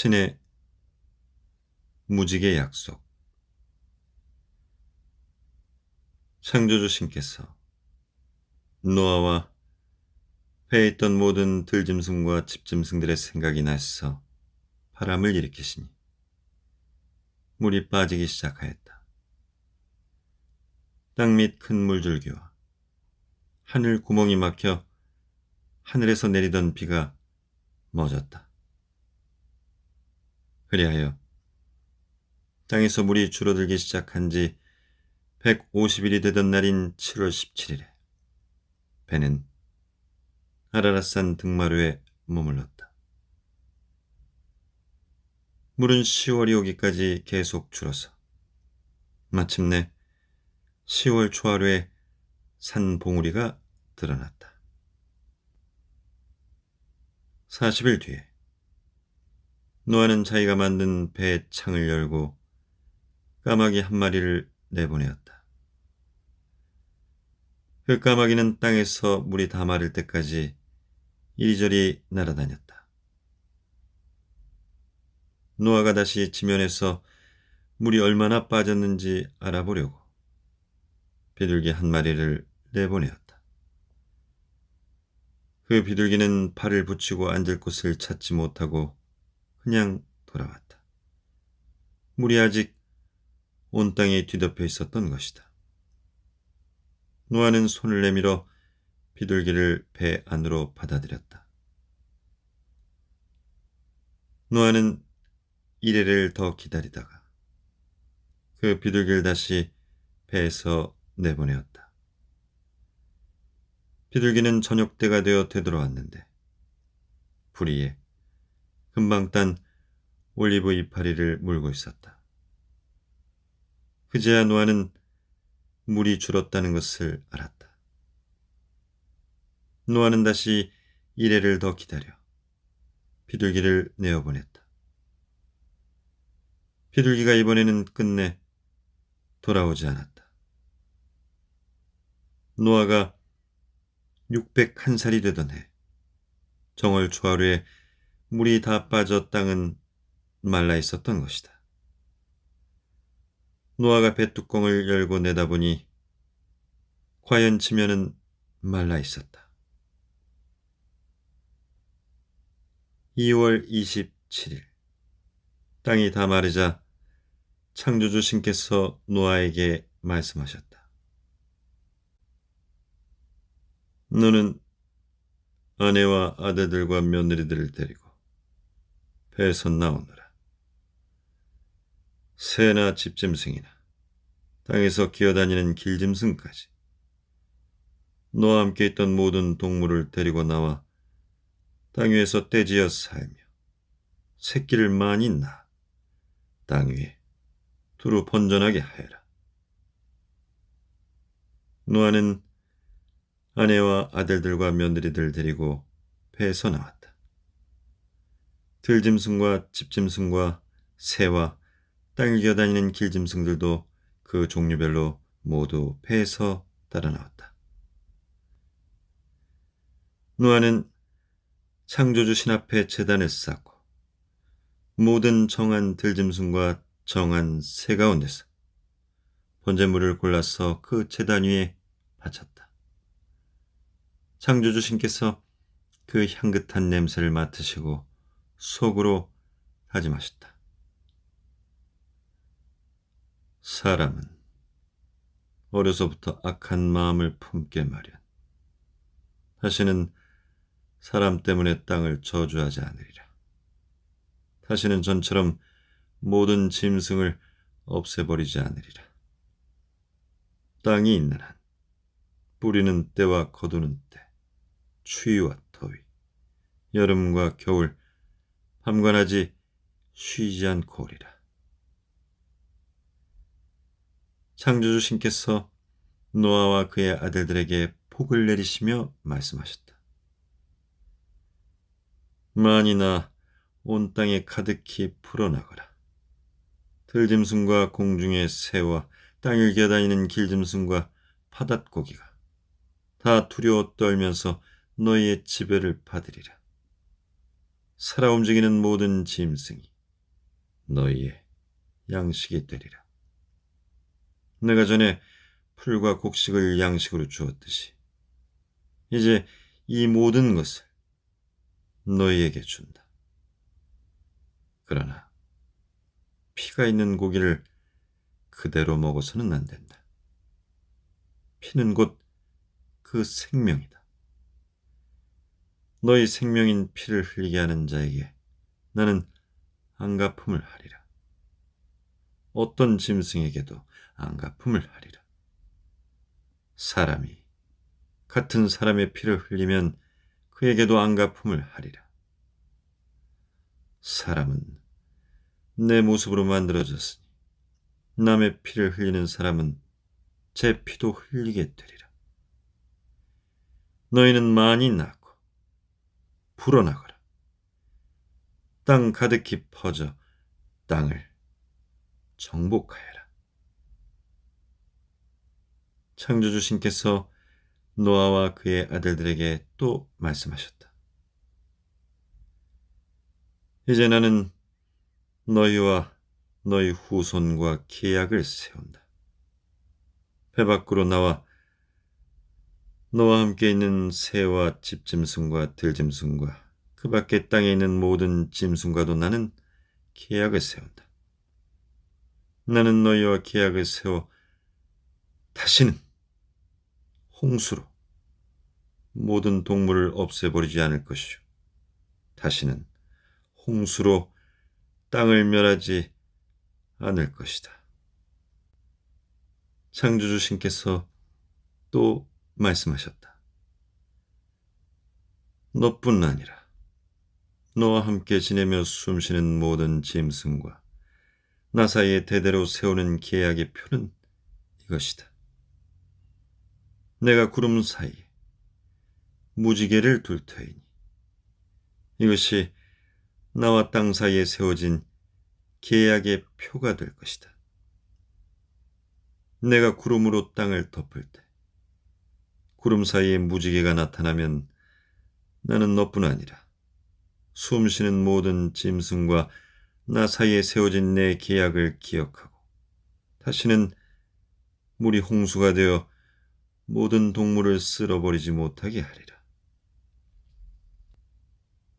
신의 무지개 약속 창조주 신께서 노아와 배에 있던 모든 들짐승과 집짐승들의 생각이 나서 바람을 일으키시니 물이 빠지기 시작하였다. 땅 밑 큰 물줄기와 하늘 구멍이 막혀 하늘에서 내리던 비가 멎었다. 그리하여 땅에서 물이 줄어들기 시작한 지 150일이 되던 날인 7월 17일에 배는 아라라산 등마루에 머물렀다. 물은 10월이 오기까지 계속 줄어서 마침내 10월 초하루에 산 봉우리가 드러났다. 40일 뒤에 노아는 자기가 만든 배의 창을 열고 까마귀 한 마리를 내보내었다. 그 까마귀는 땅에서 물이 다 마를 때까지 이리저리 날아다녔다. 노아가 다시 지면에서 물이 얼마나 빠졌는지 알아보려고 비둘기 한 마리를 내보내었다. 그 비둘기는 발을 붙이고 앉을 곳을 찾지 못하고 그냥 돌아왔다. 물이 아직 온 땅에 뒤덮여 있었던 것이다. 노아는 손을 내밀어 비둘기를 배 안으로 받아들였다. 노아는 이래를 더 기다리다가 그 비둘기를 다시 배에서 내보내었다. 비둘기는 저녁 때가 되어 되돌아왔는데 불이에 금방 딴 올리브 이파리를 물고 있었다. 그제야 노아는 물이 줄었다는 것을 알았다. 노아는 다시 이래를 더 기다려 비둘기를 내어보냈다. 비둘기가 이번에는 끝내 돌아오지 않았다. 노아가 601살이 되던 해 정월 초하루에 물이 다 빠져 땅은 말라 있었던 것이다. 노아가 배뚜껑을 열고 내다보니 과연 지면은 말라 있었다. 2월 27일 땅이 다 마르자 창조주 신께서 노아에게 말씀하셨다. 너는 아내와 아들들과 며느리들을 데리고 배에서 나오너라. 새나 집짐승이나 땅에서 기어다니는 길짐승까지 너와 함께 있던 모든 동물을 데리고 나와 땅 위에서 떼지어 살며 새끼를 많이 낳아 땅 위에 두루 번전하게 하여라. 노아는 아내와 아들들과 며느리들 데리고 배에서 나왔다. 들짐승과 집짐승과 새와 땅을 기어다니는 길짐승들도 그 종류별로 모두 배에서 따라 나왔다. 노아는 창조주 신 앞에 재단을 쌓고 모든 정한 들짐승과 정한 새 가운데서 번제물을 골라서 그 재단 위에 바쳤다. 창조주 신께서 그 향긋한 냄새를 맡으시고 속으로 다짐하셨다. 사람은 어려서부터 악한 마음을 품게 마련. 다시는 사람 때문에 땅을 저주하지 않으리라. 다시는 전처럼 모든 짐승을 없애버리지 않으리라. 땅이 있는 한 뿌리는 때와 거두는 때, 추위와 더위, 여름과 겨울, 낮이 쉬지 않고 오리라. 창조주 신께서 노아와 그의 아들들에게 폭을 내리시며 말씀하셨다. 만이나 온 땅에 가득히 풀어나가라. 들짐승과 공중의 새와 땅을 기어다니는 길짐승과 파닷고기가 다 두려워 떨면서 너희의 지배를 받으리라. 살아 움직이는 모든 짐승이 너희의 양식이 되리라. 내가 전에 풀과 곡식을 양식으로 주었듯이 이제 이 모든 것을 너희에게 준다. 그러나 피가 있는 고기를 그대로 먹어서는 안 된다. 피는 곧 그 생명이다. 너희 생명인 피를 흘리게 하는 자에게 나는 안갚음을 하리라. 어떤 짐승에게도 안갚음을 하리라. 사람이 같은 사람의 피를 흘리면 그에게도 안갚음을 하리라. 사람은 내 모습으로 만들어졌으니 남의 피를 흘리는 사람은 제 피도 흘리게 되리라. 너희는 많이 낳고 불어나거라. 땅 가득히 퍼져 땅을 정복하여라. 창조주 신께서 노아와 그의 아들들에게 또 말씀하셨다. 이제 나는 너희와 너희 후손과 계약을 세운다. 배 밖으로 나와 너와 함께 있는 새와 집짐승과 들짐승과 그 밖에 땅에 있는 모든 짐승과도 나는 계약을 세운다. 나는 너희와 계약을 세워 다시는 홍수로 모든 동물을 없애버리지 않을 것이요. 다시는 홍수로 땅을 멸하지 않을 것이다. 창조주 신께서 또 말씀하셨다. 너뿐 아니라 너와 함께 지내며 숨쉬는 모든 짐승과 나 사이에 대대로 세우는 계약의 표는 이것이다. 내가 구름 사이에 무지개를 둘 터이니 이것이 나와 땅 사이에 세워진 계약의 표가 될 것이다. 내가 구름으로 땅을 덮을 때 구름 사이에 무지개가 나타나면 나는 너뿐 아니라 숨쉬는 모든 짐승과 나 사이에 세워진 내 계약을 기억하고 다시는 물이 홍수가 되어 모든 동물을 쓸어버리지 못하게 하리라.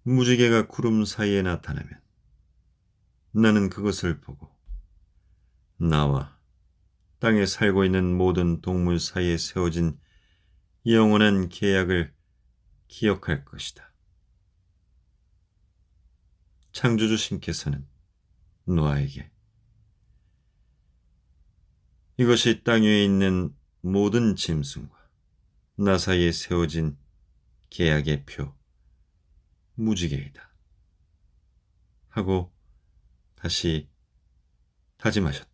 무지개가 구름 사이에 나타나면 나는 그것을 보고 나와 땅에 살고 있는 모든 동물 사이에 세워진 영원한 계약을 기억할 것이다. 창조주 신께서는 노아에게 이것이 땅 위에 있는 모든 짐승과 나 사이에 세워진 계약의 표 무지개이다. 하고 다시 다짐하셨다.